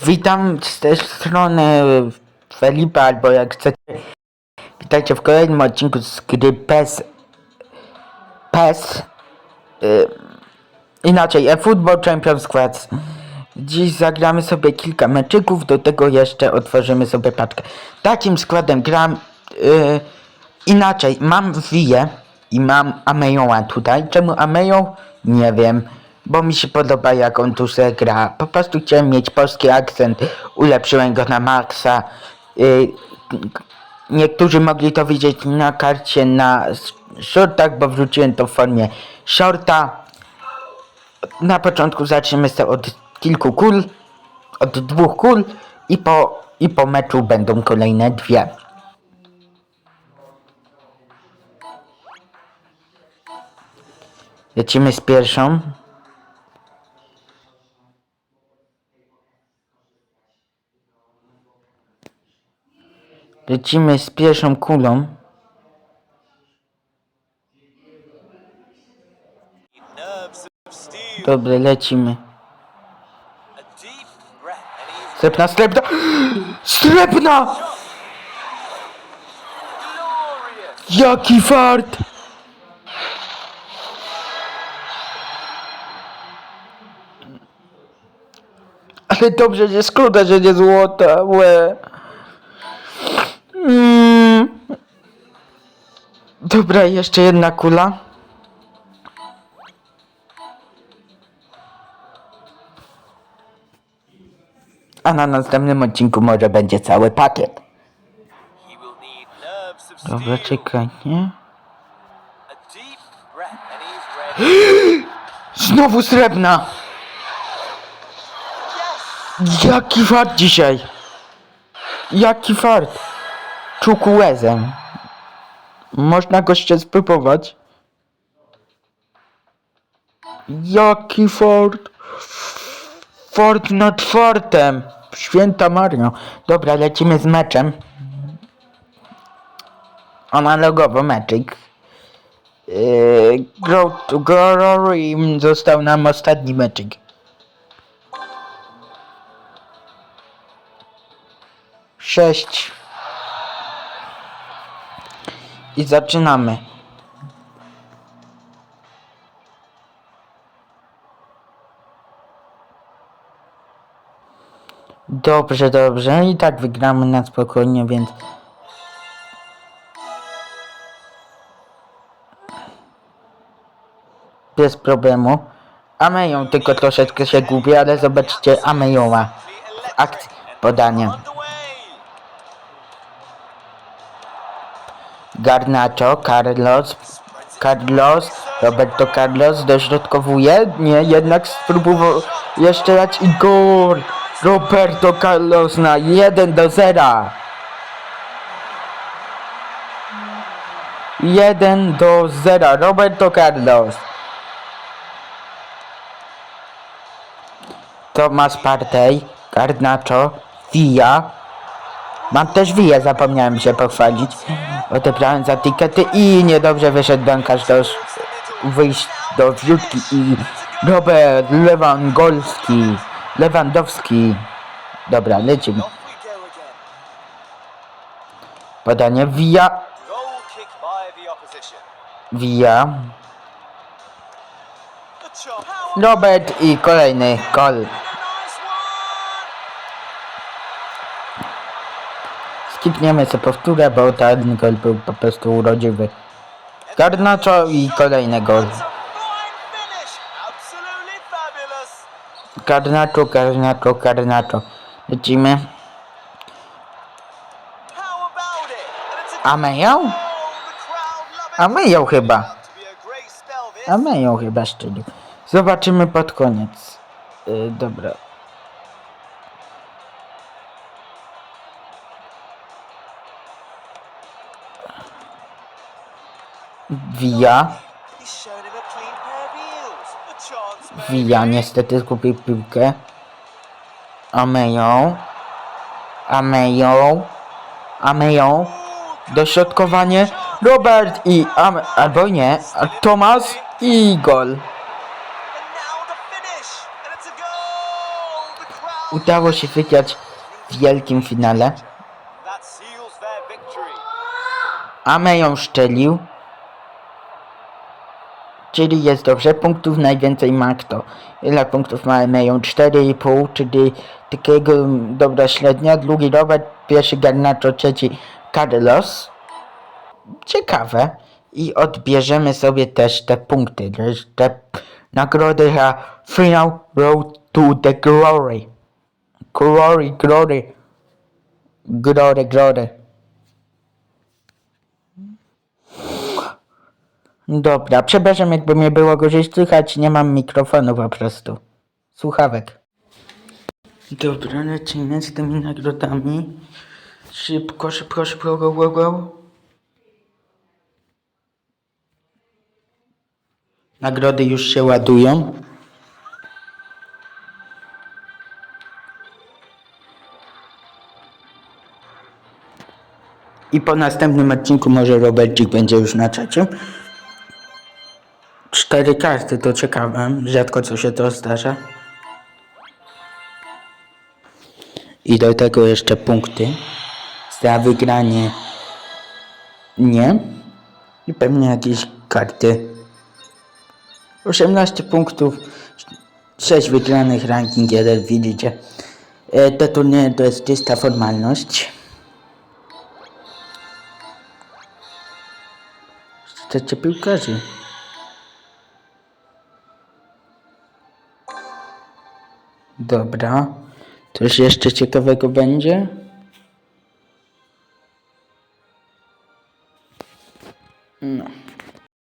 Witam z tej strony Felipe, albo jak chcecie. Witajcie w kolejnym odcinku z gry PES. PES. Y, inaczej, eFootball Champions Squads. Dziś zagramy sobie kilka meczyków, do tego jeszcze otworzymy sobie paczkę. Takim składem gram. Y, inaczej, mam Wiję i mam Amejoa tutaj. Czemu Amejo? Nie wiem. Bo mi się podoba jak on tu se gra. Po prostu chciałem mieć polski akcent. Ulepszyłem go na maksa. Y, Niektórzy mogli to widzieć na karcie na shortach, bo wrzuciłem to w formie shorta. Na początku zaczniemy sobie od kilku kul, od dwóch kul i po, i po meczu będą kolejne dwie. Lecimy z pierwszą. Lecimy z pierwszą kulą. Dobra, lecimy. A deep breath, and he's Srebrna, srebrna! Srebrna! glorious. Jaki fart! Ale dobrze, że szkoda, że nie złota, łe. Dobra, jeszcze jedna kula. A na następnym odcinku może będzie cały pakiet. Dobra, czekaj, nie? Znowu srebrna! Jaki fart dzisiaj! Jaki fart! Czuku łezem. Można go jeszcze spróbować. Jaki fart! Fart nad fartem! Święta Mario. Dobra, lecimy z meczem. Analogowo meczyk. Yy, Glory został nam ostatni meczyk. Sześć. I zaczynamy. Dobrze, dobrze. I tak wygramy na spokojnie, więc bez problemu. Ameją tylko troszeczkę się gubi, ale zobaczcie Amejoła w akcji podanie. Garnacho, Carlos, Carlos, Roberto Carlos dośrodkowuje, nie, jednak spróbował jeszcze raz i gol! Roberto Carlos na 1 do 0. 1 do 0, Roberto Carlos. Tomasz Partey, Garnacho, Villa, Mam też wiję, zapomniałem się pochwalić. Odebrałem za tikety i niedobrze wyszedł bramkarz do wyjść do wrzutki i Robert Lewandowski. Lewandowski. Dobra, lecimy. Podanie chop. How Robert i kolejny gol. Skipniemy sobie powtórę, bo ten gol był po prostu urodziwy. Garnacho i kolejny gol. Garnacho, Garnacho, Garnacho. Lecimy. A A my ją? goal. The crowd love it. A my ją chyba. A great spell this. A my ją chyba szczelił. Zobaczymy pod koniec. Yy, dobra. May Via niestety zgubił piłkę. A my ją. A my ją. A my ją. Dośrodkowanie. Robert i... Am, albo nie. a Tomas i gol. Udało się wygrać w wielkim finale. That seals their victory. Ame ją szczelił. Czyli jest dobrze. Punktów najwięcej ma kto? Ile punktów ma Emeją? 4,5, czyli takiego mm, dobra średnia. Drugi Robert, pierwszy Garnacho, trzeci Carlos. Ciekawe. I odbierzemy sobie też te punkty, te nagrody za Final Road to the Glory. Glory, glory. Glory, glory. Dobra, przepraszam jakby mnie było gorzej słychać, nie mam mikrofonu po prostu. Słuchawek. Dobra, lecimy z tymi nagrodami. Szybko, szybko, szybko, go, go, go. Nagrody już się ładują. I po następnym odcinku może Robercik będzie już na czacie. Cztery karty to ciekawe. Rzadko co się to zdarza. I do tego jeszcze punkty. Za wygranie nie. I pewnie jakieś karty. 18 punktów. 6 wygranych, ranking 1, widzicie. E, Te turnieje to jest czysta formalność. Chcecie piłkarzy? Dobra. Coś jeszcze ciekawego będzie?